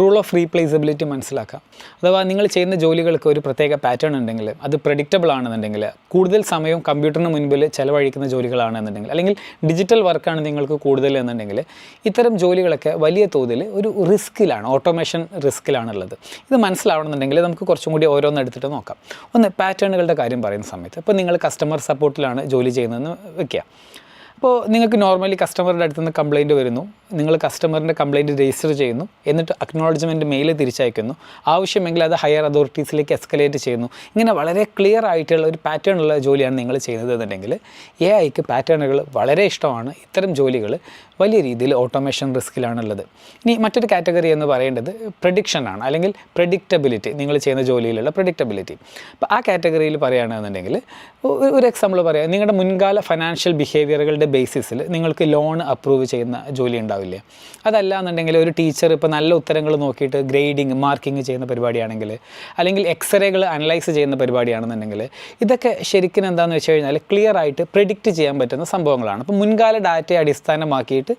Rule of റീപ്ലേസബിലിറ്റി മനസ്സിലാക്കാം അഥവാ നിങ്ങൾ ചെയ്യുന്ന ജോലികൾക്ക് ഒരു പ്രത്യേക പാറ്റേൺ ഉണ്ടെങ്കിൽ അത് പ്രഡിക്റ്റബിൾ ആണെന്നുണ്ടെങ്കിൽ കൂടുതൽ സമയം കമ്പ്യൂട്ടറിന് മുൻപിൽ ചിലവഴിക്കുന്ന ജോലികളാണെന്നുണ്ടെങ്കിൽ അല്ലെങ്കിൽ ഡിജിറ്റൽ വർക്കാണ് നിങ്ങൾക്ക് കൂടുതൽ എന്നുണ്ടെങ്കിൽ ഇത്തരം ജോലികളൊക്കെ വലിയ തോതിൽ ഒരു റിസ്ക്കിലാണ് ഓട്ടോമേഷൻ റിസ്ക്കിലാണുള്ളത് ഇത് മനസ്സിലാവണമെന്നുണ്ടെങ്കിൽ നമുക്ക് കുറച്ചും കൂടി ഓരോന്ന് എടുത്തിട്ട് നോക്കാം. ഒന്ന് പാറ്റേണുകളുടെ കാര്യം പറയുന്ന സമയത്ത്. ഇപ്പോൾ നിങ്ങൾ കസ്റ്റമർ സപ്പോർട്ടിലാണ് ജോലി ചെയ്യുന്നതെന്ന് വെക്കുക. അപ്പോൾ നിങ്ങൾക്ക് നോർമലി കസ്റ്റമറുടെ അടുത്ത് നിന്ന് കംപ്ലയിന്റ് വരുന്നു. നിങ്ങൾ കസ്റ്റമറിന്റെ കംപ്ലയിന്റ് രജിസ്റ്റർ ചെയ്യുന്നു. എന്നിട്ട് അക്നോളജ്മെന്റ് മെയിൽ തിരിച്ചയക്കുന്നു. ആവശ്യമെങ്കിൽ അത് ഹയർ അതോറിറ്റീസിലേക്ക് എസ്കലേറ്റ് ചെയ്യുന്നു. ഇങ്ങനെ വളരെ ക്ലിയർ ആയിട്ടുള്ള ഒരു പാറ്റേൺ ഉള്ള ജോലിയാണ് നിങ്ങൾ ചെയ്യുന്നത് എന്നുണ്ടെങ്കിൽ എ ഐക്ക് പാറ്റേണുകൾ വളരെ ഇഷ്ടമാണ്. ഇത്തരം ജോലികൾ വലിയ രീതിയിൽ ഓട്ടോമേഷൻ റിസ്കിലാണുള്ളത് ഇനി മറ്റൊരു കാറ്റഗറി എന്ന് പറയേണ്ടത് പ്രഡിക്ഷൻ ആണ്. അല്ലെങ്കിൽ പ്രഡിക്റ്റബിലിറ്റി നിങ്ങൾ ചെയ്യുന്ന ജോലിയിലുള്ള പ്രഡിക്റ്റബിലിറ്റി അപ്പോൾ ആ കാറ്റഗറിയിൽ പറയുകയാണെന്നുണ്ടെങ്കിൽ ഒരു എക്സാമ്പിൾ പറയാം. നിങ്ങളുടെ മുൻകാല ഫൈനാൻഷ്യൽ ബിഹേവിയറുകളുടെ ബേസിസിൽ നിങ്ങൾക്ക് ലോൺ അപ്രൂവ് ചെയ്യുന്ന ജോലി ഉണ്ടാവില്ലേ. അതല്ല എന്നുണ്ടെങ്കിൽ ഒരു ടീച്ചർ ഇപ്പോൾ നല്ല ഉത്തരങ്ങൾ നോക്കിയിട്ട് ഗ്രേഡിങ് മാർക്കിംഗ് ചെയ്യുന്ന പരിപാടിയാണെങ്കിൽ അല്ലെങ്കിൽ എക്സ്റേകൾ അനലൈസ് ചെയ്യുന്ന പരിപാടിയാണെന്നുണ്ടെങ്കിൽ ഇതൊക്കെ ശരിക്കും എന്താണെന്ന് വെച്ച് കഴിഞ്ഞാൽ ക്ലിയർ ആയിട്ട് പ്രിഡിക്റ്റ് ചെയ്യാൻ പറ്റുന്ന സംഭവങ്ങളാണ്. അപ്പോൾ മുൻകാല ഡാറ്റയെ അടിസ്ഥാനമാക്കിയിട്ട്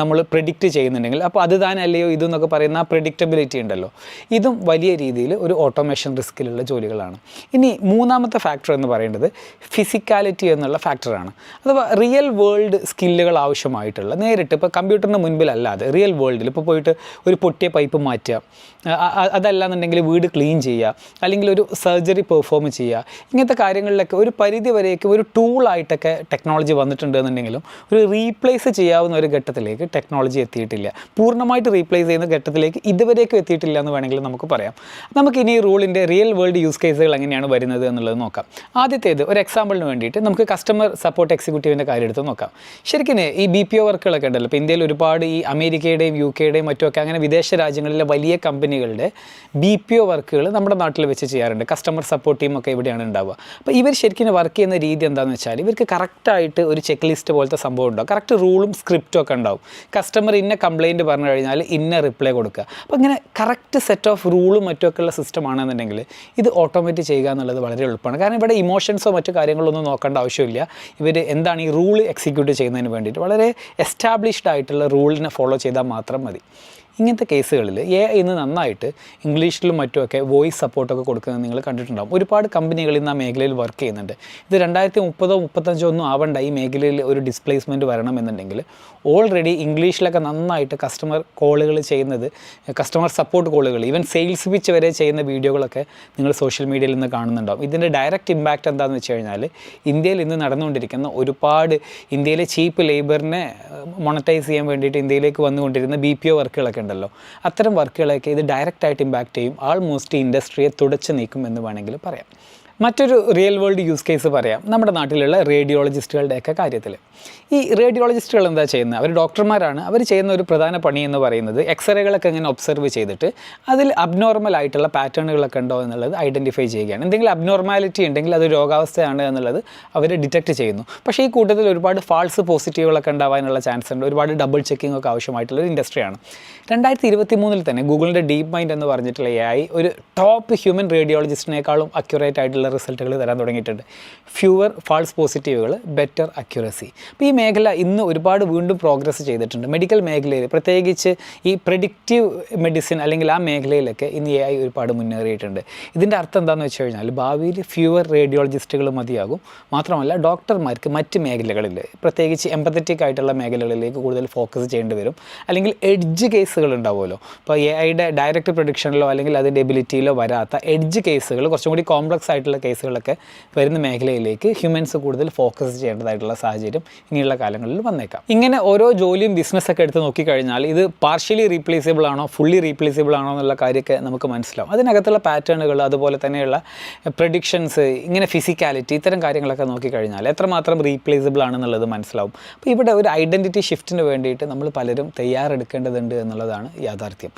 നമ്മൾ പ്രിഡിക്റ്റ് ചെയ്യുന്നുണ്ടെങ്കിൽ അപ്പോൾ അത് താനല്ലയോ ഇതെന്നൊക്കെ പറയുന്ന ആ പ്രിഡിക്റ്റബിലിറ്റി ഉണ്ടല്ലോ. ഇതും വലിയ രീതിയിൽ ഒരു ഓട്ടോമേഷൻ റിസ്കിലുള്ള ജോലികളാണ്. ഇനി മൂന്നാമത്തെ ഫാക്ടർ എന്ന് പറയുന്നത് ഫിസിക്കാലിറ്റി എന്നുള്ള ഫാക്ടറാണ് അഥവാ റിയൽ വേൾഡ് സ്കില്ലുകൾ ആവശ്യമായിട്ടുള്ള നേരിട്ട് ഇപ്പോൾ കമ്പ്യൂട്ടറിന് മുൻപിലല്ലാതെ റിയൽ വേൾഡിൽ ഇപ്പോൾ പോയിട്ട് ഒരു പൊട്ടിയ പൈപ്പ് മാറ്റുക. അതല്ലാന്നുണ്ടെങ്കിൽ വീട് ക്ലീൻ ചെയ്യുക. അല്ലെങ്കിൽ ഒരു സർജറി പെർഫോം ചെയ്യുക. ഇങ്ങനത്തെ കാര്യങ്ങളിലൊക്കെ ഒരു പരിധി വരെയൊക്കെ ഒരു ടൂളായിട്ടൊക്കെ ടെക്നോളജി വന്നിട്ടുണ്ട് എന്നുണ്ടെങ്കിലും ഒരു റീപ്ലേസ് ചെയ്യാവുന്ന ഒരു ഘട്ടത്തിലേക്ക് ടെക്നോളജി എത്തിയിട്ടില്ല. പൂർണമായിട്ട് റീപ്ലേസ് ചെയ്യുന്ന ഘട്ടത്തിലേക്ക് ഇതുവരേക്കും എത്തിയിട്ടില്ല എന്ന് വേണമെങ്കിൽ നമുക്ക് പറയാം. നമുക്ക് ഇനി റൂളിന്റെ റിയൽ വേൾഡ് യൂസ് കേസുകൾ എങ്ങനെയാണ് വരുന്നത് എന്നുള്ളത് നോക്കാം. ആദ്യത്തേത് ഒരു എക്സാമ്പിളിന് വേണ്ടിയിട്ട് നമുക്ക് കസ്റ്റമർ സപ്പോർട്ട് എക്സിക്യൂട്ടീവിന്റെ കാര്യം എടുത്ത് നോക്കാം. ശരിക്കും ഈ ബി പി ഒ വർക്കുകളൊക്കെ ഉണ്ടല്ലോ. ഇപ്പോൾ ഇന്ത്യയിൽ ഒരുപാട് ഈ അമേരിക്കയുടെയും യു കെയുടെയും മറ്റുമൊക്കെ അങ്ങനെ വിദേശ രാജ്യങ്ങളിലെ വലിയ കമ്പനികളുടെ ബി പി ഒ വർക്കുകൾ നമ്മുടെ നാട്ടിൽ വെച്ച് ചെയ്യാറുണ്ട്. കസ്റ്റമർ സപ്പോർട്ട് ടീമൊക്കെ ഇവിടെയാണ് ഉണ്ടാവുക. അപ്പോൾ ഇവർ ശരിക്കും വർക്ക് ചെയ്യുന്ന രീതി എന്താണെന്ന് വെച്ചാൽ ഇവർക്ക് കറക്റ്റായിട്ട് ഒരു ചെക്ക് ലിസ്റ്റ് പോലത്തെ സംഭവം ഉണ്ടാവും. കറക്റ്റ് റൂളും സ്ക്രിപ്റ്റും ഒക്കെ ഉണ്ടാവും. കസ്റ്റമർ ഇന്ന കംപ്ലയിന്റ് പറഞ്ഞു കഴിഞ്ഞാൽ ഇന്ന റിപ്ലൈ കൊടുക്കുക. അപ്പോൾ ഇങ്ങനെ കറക്റ്റ് സെറ്റ് ഓഫ് റൂളും മറ്റുമൊക്കെ ഉള്ള സിസ്റ്റം ആണെന്നുണ്ടെങ്കിൽ ഇത് ഓട്ടോമേറ്റ് ചെയ്യുക എന്നുള്ളത് വളരെ എളുപ്പമാണ്. കാരണം ഇവിടെ ഇമോഷൻസോ മറ്റു കാര്യങ്ങളൊന്നും നോക്കേണ്ട ആവശ്യമില്ല. ഇവർ എന്താണ് ഈ റൂൾ എക്സിക്യൂട്ട് ചെയ്യുന്നതിന് വേണ്ടിയിട്ട് വളരെ എസ്റ്റാബ്ലിഷ്ഡ് ആയിട്ടുള്ള റൂളിനെ ഫോളോ ചെയ്താൽ മാത്രം മതി ഇങ്ങനത്തെ കേസുകളിൽ എ ഇന്ന് നന്നായിട്ട് ഇംഗ്ലീഷിലും മറ്റുമൊക്കെ വോയിസ് സപ്പോർട്ടൊക്കെ കൊടുക്കുന്നത് നിങ്ങൾ കണ്ടിട്ടുണ്ടാകും ഒരുപാട് കമ്പനികൾ ഇന്ന് ആ മേഖലയിൽ വർക്ക് ചെയ്യുന്നുണ്ട്. ഇത് രണ്ടായിരത്തി മുപ്പതോ മുപ്പത്തഞ്ചോ ഒന്നും ആവണ്ട ഈ മേഖലയിൽ ഒരു ഡിസ്പ്ലേസ്മെന്റ് വരണമെന്നുണ്ടെങ്കിൽ ഓൾറെഡി ഇംഗ്ലീഷിലൊക്കെ നന്നായിട്ട് കസ്റ്റമർ കോളുകൾ ചെയ്യുന്നത് കസ്റ്റമർ സപ്പോർട്ട് കോളുകൾ ഈവൻ സെയിൽസ് പിച്ച് വരെ ചെയ്യുന്ന വീഡിയോകളൊക്കെ നിങ്ങൾ സോഷ്യൽ മീഡിയയിൽ നിന്ന് കാണുന്നുണ്ടാവും. ഇതിന്റെ ഡയറക്റ്റ് ഇമ്പാക്റ്റ് എന്താണെന്ന് വെച്ച് കഴിഞ്ഞാൽ ഇന്ത്യയിൽ ഇന്ന് നടന്നുകൊണ്ടിരിക്കുന്ന ഒരുപാട് ഇന്ത്യയിലെ ചീപ്പ് ലേബറിനെ മോണറ്റൈസ് ചെയ്യാൻ വേണ്ടിയിട്ട് ഇന്ത്യയിലേക്ക് വന്നുകൊണ്ടിരുന്ന ബി പി ഒ വർക്കുകളൊക്കെ ഉണ്ടല്ലോ. അത്തരം വർക്കുകളൊക്കെ ഇത് ഡയറക്റ്റായിട്ട് ഇമ്പാക്റ്റ് ചെയ്യും. ആൾമോസ്റ്റ് ഇൻഡസ്ട്രിയെ തുടച്ചു നീക്കും എന്ന് വേണമെങ്കിൽ പറയാം. മറ്റൊരു റിയൽ വേൾഡ് യൂസ് കേസ് പറയാം. നമ്മുടെ നാട്ടിലുള്ള റേഡിയോളജിസ്റ്റുകളുടെയൊക്കെ കാര്യത്തിൽ. ഈ റേഡിയോളജിസ്റ്റുകൾ എന്താ ചെയ്യുന്നത്? അവർ ഡോക്ടർമാരാണ്. അവർ ചെയ്യുന്ന ഒരു പ്രധാന പണി എന്ന് പറയുന്നത് എക്സ്റേകളൊക്കെ ഇങ്ങനെ ഒബ്സർവ് ചെയ്തിട്ട് അതിൽ അബ്നോർമൽ ആയിട്ടുള്ള പാറ്റേണുകളൊക്കെ ഉണ്ടോ എന്നുള്ളത് ഐഡന്റിഫൈ ചെയ്യുകയാണ്. എന്തെങ്കിലും അബ്നോർമാലിറ്റി ഉണ്ടെങ്കിൽ അത് രോഗാവസ്ഥയാണ് എന്നുള്ളത് അവർ ഡിറ്റക്ട് ചെയ്യുന്നു. പക്ഷേ ഈ കൂട്ടത്തിൽ ഒരുപാട് ഫാൾസ് പോസിറ്റീവുകളൊക്കെ ഉണ്ടാവാനുള്ള ചാൻസ് ഉണ്ട്. ഒരുപാട് ഡബിൾ ചെക്കിംഗ് ഒക്കെ ആവശ്യമായിട്ടുള്ള ഒരു ഇൻഡസ്ട്രിയാണ് രണ്ടായിരത്തി ഇരുപത്തി മൂന്നിൽ തന്നെ ഗൂഗിളിന്റെ ഡീപ് മൈൻഡ് എന്ന് പറഞ്ഞിട്ടുള്ള എ ഒരു ടോപ്പ് ഹ്യൂമൻ റേഡിയോളജിസ്റ്റിനേക്കാളും അക്യുറേറ്റ് ആയിട്ടുള്ള റിസൾട്ടുകൾ തരാൻ തുടങ്ങിയിട്ടുണ്ട്. ഫ്യൂവർ ഫാൾസ് പോസിറ്റീവുകൾ ബെറ്റർ അക്യുറസി അപ്പോൾ ഈ മേഖല ഇന്ന് ഒരുപാട് വീണ്ടും പ്രോഗ്രസ് ചെയ്തിട്ടുണ്ട്. മെഡിക്കൽ മേഖലയിൽ പ്രത്യേകിച്ച് ഈ പ്രഡിക്റ്റീവ് മെഡിസിൻ അല്ലെങ്കിൽ ആ മേഖലയിലൊക്കെ ഇന്ന് എ ഐ ഒരുപാട് മുന്നേറിയിട്ടുണ്ട്. ഇതിന്റെ അർത്ഥം എന്താണെന്ന് വെച്ച് കഴിഞ്ഞാൽ ഭാവിയിൽ ഫ്യൂവർ റേഡിയോളജിസ്റ്റുകൾ മതിയാകും. മാത്രമല്ല ഡോക്ടർമാർക്ക് മറ്റ് മേഖലകളിൽ പ്രത്യേകിച്ച് എമ്പത്തറ്റിക് ആയിട്ടുള്ള മേഖലകളിലേക്ക് കൂടുതൽ ഫോക്കസ് ചെയ്യേണ്ടി വരും. അല്ലെങ്കിൽ എഡ്ജ് കേസുകൾ ഉണ്ടാവുമല്ലോ. ഇപ്പോൾ എ ഐയുടെ ഡയറക്റ്റ് പ്രൊഡിക്ഷനിലോ അല്ലെങ്കിൽ അതിന്റെ എബിലിറ്റിയിലോ വരാത്ത എഡ്ജ് കേസുകൾ കുറച്ചും കൂടി കോംപ്ലക്സ് ആയിട്ടുള്ള കേസുകളൊക്കെ വരുന്ന മേഖലയിലേക്ക് ഹ്യൂമൻസ് കൂടുതൽ ഫോക്കസ് ചെയ്യേണ്ടതായിട്ടുള്ള സാഹചര്യം ഇനിയുള്ള കാലങ്ങളിൽ വന്നേക്കാം. ഇങ്ങനെ ഓരോ ജോലിയും ബിസിനസ്സൊക്കെ എടുത്ത് നോക്കിക്കഴിഞ്ഞാൽ ഇത് പാർഷ്യലി റീപ്ലേസബിൾ ആണോ ഫുള്ളി റീപ്ലേസബിൾ ആണോ എന്നുള്ള കാര്യമൊക്കെ നമുക്ക് മനസ്സിലാവും. അതിനകത്തുള്ള പാറ്റേണുകൾ അതുപോലെ തന്നെയുള്ള പ്രഡിക്ഷൻസ് ഇങ്ങനെ ഫിസിക്കാലിറ്റി ഇത്തരം കാര്യങ്ങളൊക്കെ നോക്കിക്കഴിഞ്ഞാൽ എത്രമാത്രം റീപ്ലേസബിൾ ആണെന്നുള്ളത് മനസ്സിലാവും. അപ്പോൾ ഇവിടെ ഒരു ഐഡന്റിറ്റി ഷിഫ്റ്റിന് വേണ്ടിയിട്ട് നമ്മൾ പലരും തയ്യാറെടുക്കേണ്ടതുണ്ട് എന്നുള്ളതാണ് യാഥാർത്ഥ്യം.